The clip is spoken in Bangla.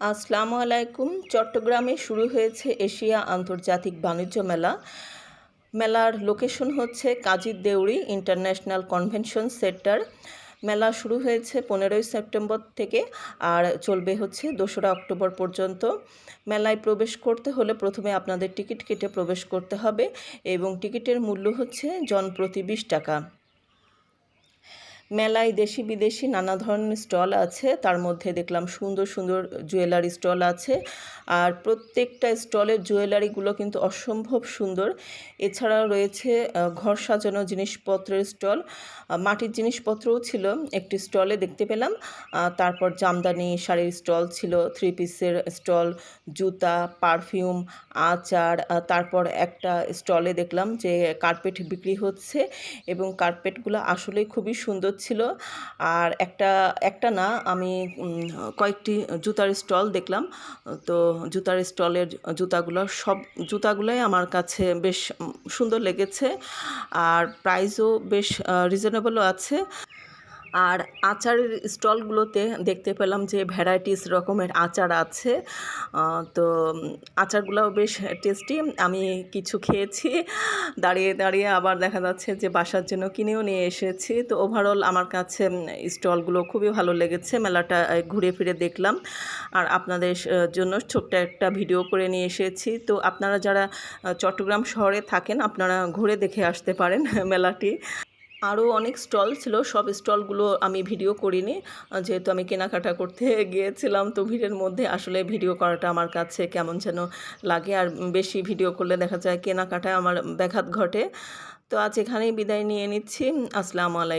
আসসালামু আলাইকুম। চট্টগ্রামে শুরু হয়েছে এশিয়া আন্তর্জাতিক বাণিজ্য মেলা। মেলার লোকেশন হচ্ছে কাজীর দেউড়ি ইন্টারন্যাশনাল কনভেনশন সেন্টার। মেলা শুরু হয়েছে পনেরোই সেপ্টেম্বর থেকে আর চলবে হচ্ছে দোসরা অক্টোবর পর্যন্ত। মেলায় প্রবেশ করতে হলে প্রথমে আপনাদের টিকিট কেটে প্রবেশ করতে হবে এবং টিকিটের মূল্য হচ্ছে জনপ্রতি বিশ টাকা। মেলায় দেশি বিদেশি নানা ধরনের স্টল আছে। তার মধ্যে দেখলাম সুন্দর সুন্দর জুয়েলারি স্টল আছে। আর প্রত্যেকটা স্টলের জুয়েলারিগুলো কিন্তু অসম্ভব সুন্দর। এছাড়া রয়েছে ঘর সাজানো জিনিসপত্রের স্টল। মাটির জিনিসপত্রও ছিল, একটি স্টলে দেখতে পেলাম। তারপর জামদানি শাড়ির স্টল ছিল, থ্রি পিসের স্টল, জুতা, পারফিউম, আচার। তারপর একটা স্টলে দেখলাম যে কার্পেট বিক্রি হচ্ছে এবং কার্পেটগুলো আসলেই খুবই সুন্দর ছিল। আর একটা একটা না, আমি কয়েকটি জুতার স্টল দেখলাম। তো জুতার স্টলের জুতাগুলো, সব জুতাগুলোই আমার কাছে বেশ সুন্দর লেগেছে। আর প্রাইসও বেশ রিজনেবলও আছে। আর আচারের স্টলগুলোতে দেখতে পেলাম যে ভ্যারাইটিস রকমের আচার আছে। তো আচারগুলোও বেশ টেস্টি। আমি কিছু খেয়েছি, দাঁড়িয়ে দাঁড়িয়ে আবার দেখা যাচ্ছে যে বাসার জন্য কিনেও নিয়ে এসেছি। তো ওভারঅল আমার কাছে স্টলগুলো খুবই ভালো লেগেছে, মেলাটা ঘুরে ফিরে দেখলাম। আর আপনাদের জন্য ছোট্ট একটা ভিডিও করে নিয়ে এসেছি। তো আপনারা যারা চট্টগ্রাম শহরে থাকেন, আপনারা ঘুরে দেখে আসতে পারেন মেলাটি। আরও অনেক স্টল ছিল, সব স্টলগুলো আমি ভিডিও করিনি। যেহেতু আমি কেনাকাটা করতে গিয়েছিলাম তো ভিড়ের মধ্যে আসলে ভিডিও করাটা আমার কাছে কেমন যেন লাগে। আর বেশি ভিডিও করলে দেখা যায় কেনাকাটায় আমার ব্যাঘাত ঘটে। তো আজ এখানেই বিদায় নিয়ে নিচ্ছি। আসসালামু আলাইকুম